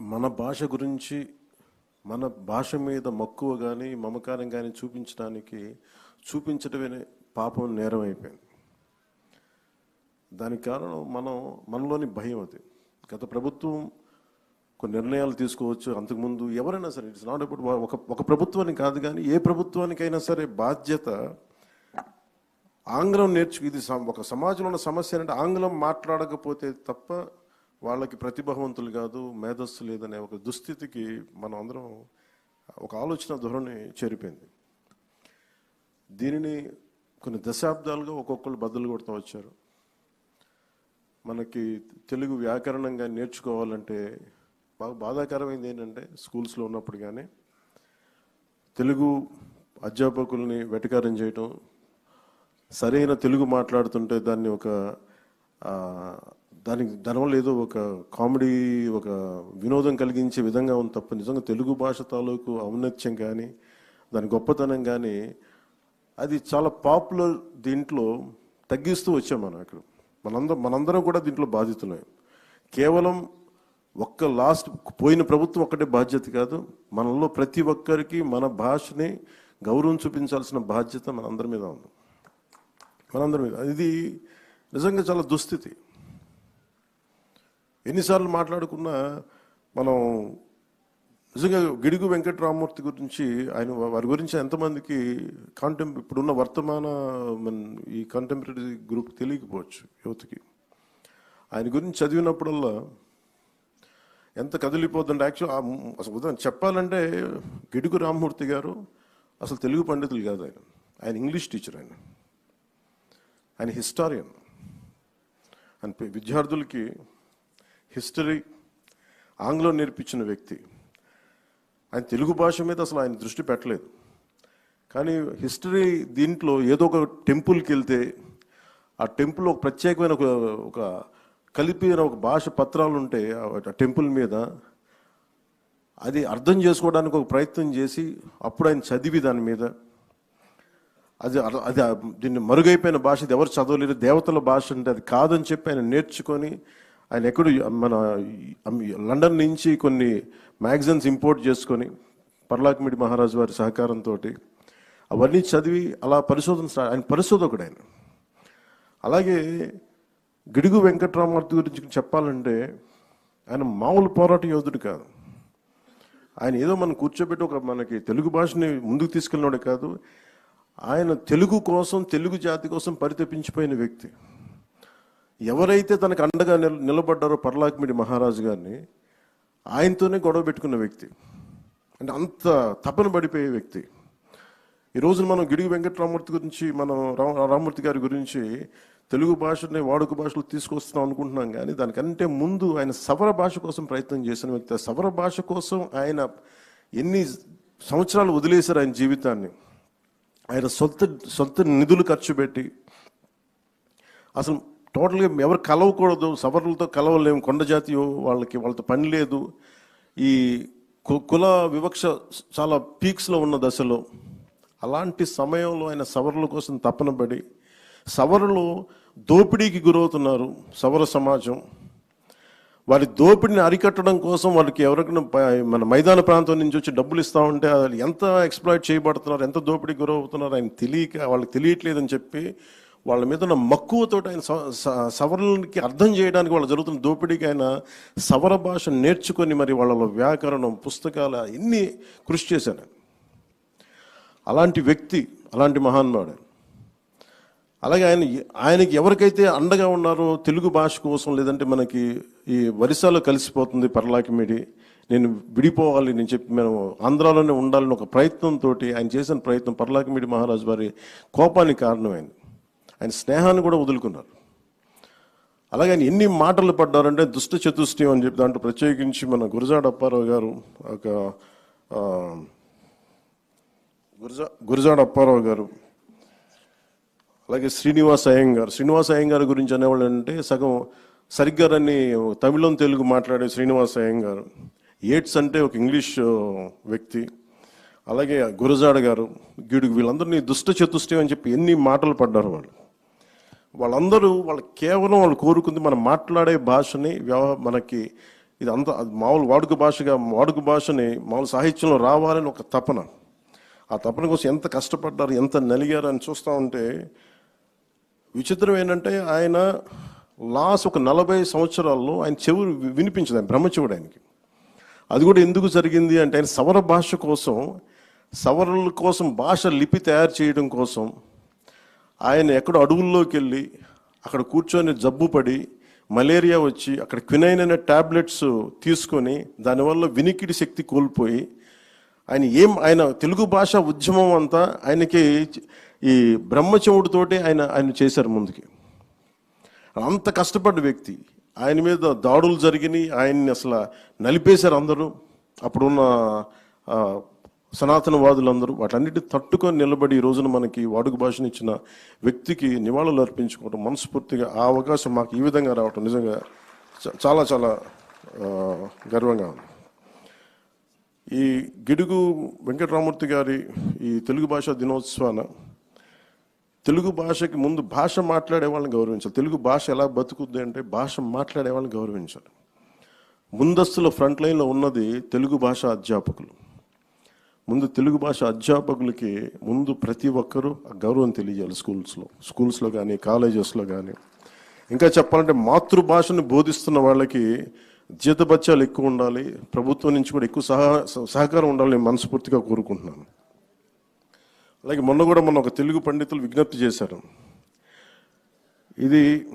మన భాష గురించి మన భాష మీద మక్కువ కానీ మమకారం కానీ చూపించడానికి చూపించడమే పాపం నేరం అయిపోయింది. దానికి కారణం మనం మనలోని భయం అది. గత ప్రభుత్వం కొన్ని నిర్ణయాలు తీసుకోవచ్చు. అంతకుముందు ఎవరైనా సరే ఇట్స్ నాట్ అబౌట్ ఒక ఒక ప్రభుత్వానికి కాదు కానీ ఏ ప్రభుత్వానికైనా సరే బాధ్యత ఆంగ్లం నేర్చుకు ఇది ఒక సమాజంలో ఉన్న సమస్య అంటే ఆంగ్లం మాట్లాడకపోతే తప్ప వాళ్ళకి ప్రతిభావంతులు కాదు మేధస్సు లేదనే ఒక దుస్థితికి మనం అందరం ఒక ఆలోచన ధోరణి చేరిపోయింది. దీనిని కొన్ని దశాబ్దాలుగా ఒక్కొక్కరు బద్దలు కొడుతూ వచ్చారు. మనకి తెలుగు వ్యాకరణంగా నేర్చుకోవాలంటే బాగా బాధాకరమైంది ఏంటంటే స్కూల్స్లో ఉన్నప్పుడు కానీ తెలుగు అధ్యాపకుల్ని వెటకారం చేయటం సరైన తెలుగు మాట్లాడుతుంటే దాన్ని ఒక దానికి దానివల్ల ఏదో ఒక కామెడీ ఒక వినోదం కలిగించే విధంగా ఉంది తప్ప నిజంగా తెలుగు భాష తాలూకు ఔన్నత్యం కానీ దాని గొప్పతనం కానీ అది చాలా పాపులర్ దీంట్లో తగ్గిస్తూ వచ్చాం మనం అక్కడ మనందరం మనందరం కూడా దీంట్లో బాధితులే కేవలం ఒక్క లాస్ట్ పోయిన ప్రభుత్వం ఒక్కటే బాధ్యత కాదు మనలో ప్రతి ఒక్కరికి మన భాషని గౌరవం చూపించాల్సిన బాధ్యత మనందరి మీద ఉంది. మనందరి మీద. ఇది నిజంగా చాలా దుస్థితి. ఎన్నిసార్లు మాట్లాడుకున్నా మనం నిజంగా గిడుగు వెంకటరామూర్తి గురించి ఆయన వారి గురించి ఎంతమందికి కాంటెం ఇప్పుడున్న వర్తమాన ఈ కాంటెంపరీ గ్రూప్ తెలియకపోవచ్చు యువతకి. ఆయన గురించి చదివినప్పుడల్లా ఎంత కదిలిపోద్దండి యాక్చువల్ అసలు ఉదాహరణ చెప్పాలంటే గిడుగు రామ్మూర్తి గారు అసలు తెలుగు పండితులు కాదు ఆయన. ఆయన ఇంగ్లీష్ టీచర్ ఆయన. ఆయన హిస్టారియన్. ఆయన విద్యార్థులకి హిస్టరీ ఆంగ్లం నేర్పించిన వ్యక్తి. ఆయన తెలుగు భాష మీద అసలు ఆయన దృష్టి పెట్టలేదు. కానీ హిస్టరీ దీంట్లో ఏదో ఒక టెంపుల్కి వెళ్తే ఆ టెంపుల్ ఒక ప్రత్యేకమైన ఒక ఒక కలిపిన ఒక భాష పత్రాలు ఉంటాయి ఆ టెంపుల్ మీద అది అర్థం చేసుకోవడానికి ఒక ప్రయత్నం చేసి అప్పుడు ఆయన చదివి దాని మీద. అది అది దీన్ని మరుగైపోయిన భాష ఇది ఎవరు చదవలేరు దేవతల భాష అంటే అది కాదని చెప్పి ఆయన నేర్చుకొని ఆయన ఎక్కడ మన లండన్ నుంచి కొన్ని మ్యాగజైన్స్ ఇంపోర్ట్ చేసుకొని పర్లాకిమిడి మహారాజు వారి సహకారంతో అవన్నీ చదివి అలా పరిశోధన ఆయన పరిశోధకుడు ఆయన. అలాగే గిడుగు వెంకట్రామూర్తి గురించి చెప్పాలంటే ఆయన మామూలు పోరాట యోధుడు కాదు. ఆయన ఏదో మనం కూర్చోబెట్టి ఒక మనకి తెలుగు భాషని ముందుకు తీసుకెళ్ళినోడే కాదు ఆయన తెలుగు కోసం తెలుగు జాతి కోసం పరితపించిపోయిన వ్యక్తి. ఎవరైతే తనకు అండగా నిల నిలబడ్డారో పర్లాక్మిడి మహారాజు గారిని ఆయనతోనే గొడవ పెట్టుకున్న వ్యక్తి. అంటే అంత తపన పడిపోయే వ్యక్తి. ఈ రోజున మనం గిడుగు వెంకటరామూర్తి గురించి మనం రా- రామూర్తి గారి గురించి తెలుగు భాషని వాడుక భాషలో తీసుకొస్తున్నాం అనుకుంటున్నాం కానీ దానికంటే ముందు ఆయన సవర భాష కోసం ప్రయత్నం చేసిన వ్యక్తి. సవర భాష కోసం ఆయన ఎన్ని సంవత్సరాలు వదిలేశారు ఆయన జీవితాన్ని. ఆయన సొంత సొంత నిధులు ఖర్చు పెట్టి అసలు టోటల్గా ఎవరు కలవకూడదు సవర్ణులతో కలవలేము. కొండ జాతి వాళ్ళకి వాళ్ళతో పని లేదు. ఈ కు- కుల వివక్ష చాలా పీక్స్లో ఉన్న దశలో అలాంటి సమయంలో ఆయన సవరుల కోసం తప్పనబడి సవరులు దోపిడీకి గురవుతున్నారు సవర సమాజం. వారి దోపిడిని అరికట్టడం కోసం వాళ్ళకి ఎవరికైనా మన మైదాన ప్రాంతం నుంచి వచ్చి డబ్బులు ఇస్తా ఉంటే వాళ్ళు ఎంత ఎక్స్ప్లాయిట్ చేయబడుతున్నారు ఎంత దోపిడీ గురవుతున్నారు ఆయన తెలియక వాళ్ళకి తెలియట్లేదని చెప్పి వాళ్ళ మీద ఉన్న మక్కువతో ఆయన స- సవరణకి అర్థం చేయడానికి వాళ్ళు జరుగుతున్న దోపిడీకి ఆయన సవర భాష నేర్చుకొని మరి వాళ్ళలో వ్యాకరణం పుస్తకాలు ఎన్ని కృషి చేశాను అలాంటి వ్యక్తి అలాంటి మహాన్మాడు అలాగే ఆయన ఆయనకి ఎవరికైతే అండగా ఉన్నారో తెలుగు భాష కోసం లేదంటే మనకి ఈ వరిసాలో కలిసిపోతుంది పర్లాకిమిడి. నేను విడిపోవాలి నేను చెప్పి మేము ఆంధ్రాలోనే ఉండాలని ఒక ప్రయత్నంతో ఆయన చేసిన ప్రయత్నం పర్లాకిమిడి మహారాజు వారి కోపానికి కారణమైంది. ఆయన స్నేహాన్ని కూడా వదులుకున్నారు. అలాగే ఆయన ఎన్ని మాటలు పడ్డారంటే దుష్ట చతుష్టయం అని చెప్పి దాంట్లో ప్రత్యేకించి మన గురజాడ అప్పారావు గారు ఒక గురజా గురజాడ అప్పారావు గారు అలాగే శ్రీనివాస్ అయ్యంగార్. శ్రీనివాస్ అయ్యంగార్ గురించి అనేవాళ్ళు అంటే సగం సరిగ్గా రన్ని తమిళం తెలుగు మాట్లాడే శ్రీనివాస్ అయ్యంగారు. ఏట్స్ అంటే ఒక ఇంగ్లీష్ వ్యక్తి. అలాగే గురజాడ గారు గీడుగు వీళ్ళందరినీ దుష్ట చతుష్టయం అని చెప్పి ఎన్ని మాటలు పడ్డారు వాళ్ళు. వాళ్ళందరూ వాళ్ళు కేవలం వాళ్ళు కోరుకుంది మనం మాట్లాడే భాషని వ్యవ మనకి ఇది అంత మామూలు వాడుక భాషగా వాడుక భాషని మామూలు సాహిత్యంలో రావాలని ఒక తపన. ఆ తపన కోసం ఎంత కష్టపడ్డారు ఎంత నలిగారు అని చూస్తూ ఉంటే విచిత్రం ఏంటంటే ఆయన లాస్ట్ ఒక నలభై సంవత్సరాల్లో ఆయన చెవులు వి- వినిపించదు ఆయన బ్రహ్మచెవుడు ఆయనకి. అది కూడా ఎందుకు జరిగింది అంటే ఆయన సవర భాష కోసం సవరల కోసం భాష లిపి తయారు చేయడం కోసం ఆయన ఎక్కడో అడవుల్లోకి వెళ్ళి అక్కడ కూర్చొని జబ్బు పడి మలేరియా వచ్చి అక్కడ క్వినైన్ అనే టాబ్లెట్స్ తీసుకొని దానివల్ల వినికిడి శక్తి కోల్పోయి ఆయన ఏం ఆయన తెలుగు భాష ఉద్యమం అంతా ఆయనకి ఈ బ్రహ్మచముడితోటి ఆయన ఆయన చేశారు ముందుకి. అంత కష్టపడ్డ వ్యక్తి. ఆయన మీద దాడులు జరిగినాయి. ఆయన్ని అసలు నలిపేశారు అందరూ. అప్పుడున్న సనాతనవాదులందరూ వాటన్నిటి తట్టుకొని నిలబడి ఈ రోజున మనకి వాడుక భాషను ఇచ్చిన వ్యక్తికి నివాళులు అర్పించుకోవడం మనస్ఫూర్తిగా ఆ అవకాశం మాకు ఈ విధంగా రావటం నిజంగా చ- చాలా చాలా గర్వంగా ఉంది. ఈ గిడుగు వెంకటరామూర్తి గారి ఈ తెలుగు భాష దినోత్సవాన తెలుగు భాషకి ముందు భాష మాట్లాడే వాళ్ళని గౌరవించాలి. తెలుగు భాష ఎలా బతుకుద్ది అంటే భాష మాట్లాడే వాళ్ళని గౌరవించాలి. ముందస్తులో ఫ్రంట్ లైన్లో ఉన్నది తెలుగు భాష అధ్యాపకులు. ముందు తెలుగు భాష అధ్యాపకులకి ముందు ప్రతి ఒక్కరూ ఆ గౌరవం తెలియజేయాలి స్కూల్స్లో. స్కూల్స్లో కానీ కాలేజెస్లో కానీ ఇంకా చెప్పాలంటే మాతృభాషను బోధిస్తున్న వాళ్ళకి జీతభత్యాలు ఎక్కువ ఉండాలి. ప్రభుత్వం నుంచి కూడా ఎక్కువ సహా సహకారం ఉండాలని నేను మనస్ఫూర్తిగా కోరుకుంటున్నాను. అలాగే మొన్న కూడా మొన్న ఒక తెలుగు పండితులు విజ్ఞప్తి చేశారు. ఇది